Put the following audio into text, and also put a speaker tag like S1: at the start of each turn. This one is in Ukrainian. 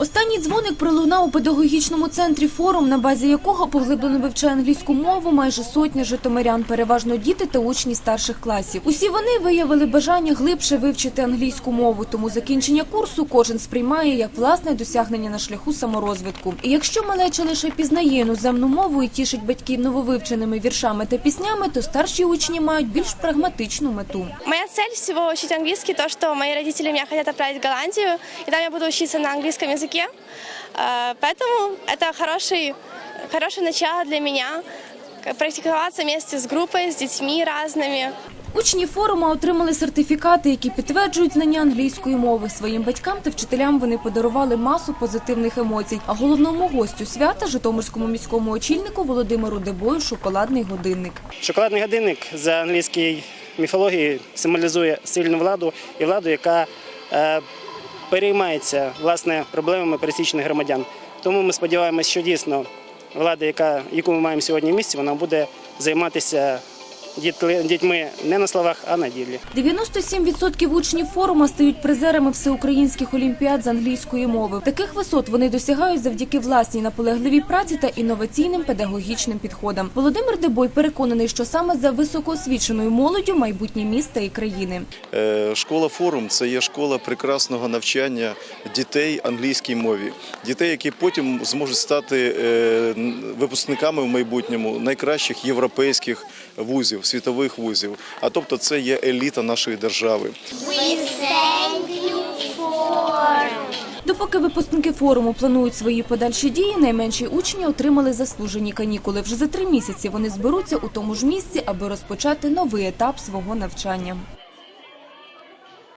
S1: Останній дзвоник пролунав у педагогічному центрі форум, на базі якого поглиблено вивчає англійську мову майже сотня житомирян, переважно діти та учні старших класів. Усі вони виявили бажання глибше вивчити англійську мову, тому закінчення курсу кожен сприймає як власне досягнення на шляху саморозвитку. І якщо малеча лише пізнає іноземну мову і тішить батьків нововивченими віршами та піснями, то старші учні мають більш прагматичну мету.
S2: Моя цель всего учить английский, то, что мои родители меня хотят отправить в Голландию, и там я буду учиться на английском языке. Э, Поэтому это хороший, хорошее начало для меня, к- практиковаться вместе с группой, с детьми разными.
S1: Учні форуму отримали сертифікати, які підтверджують знання англійської мови. Своїм батькам та вчителям вони подарували масу позитивних емоцій. А головному гостю свята Житомирському міському очільнику Володимиру Дебою шоколадний годинник.
S3: Шоколадний годинник за англійської міфології символізує сильну владу і владу, яка е, переймається власне проблемами пересічних громадян. Тому ми сподіваємося, що дійсно влада, яка, яку ми маємо сьогодні в місті, вона буде займатися дітьми не на словах, а на ділі.
S1: 97% учнів форуму стають призерами всеукраїнських олімпіад з англійської мови. Таких висот вони досягають завдяки власній наполегливій праці та інноваційним педагогічним підходам. Володимир Дебой переконаний, що саме за високоосвіченою молоддю майбутнє міста і країни.
S4: Е, Школа форум це є школа прекрасного навчання дітей англійській мові. Дітей, які потім зможуть стати е, випускниками в майбутньому найкращих європейських вузів, світових вузів. А тобто, це є еліта нашої держави.
S1: Допоки випускники форуму планують свої подальші дії, найменші учні отримали заслужені канікули. Вже за три місяці вони зберуться у тому ж місці, аби розпочати новий етап свого навчання.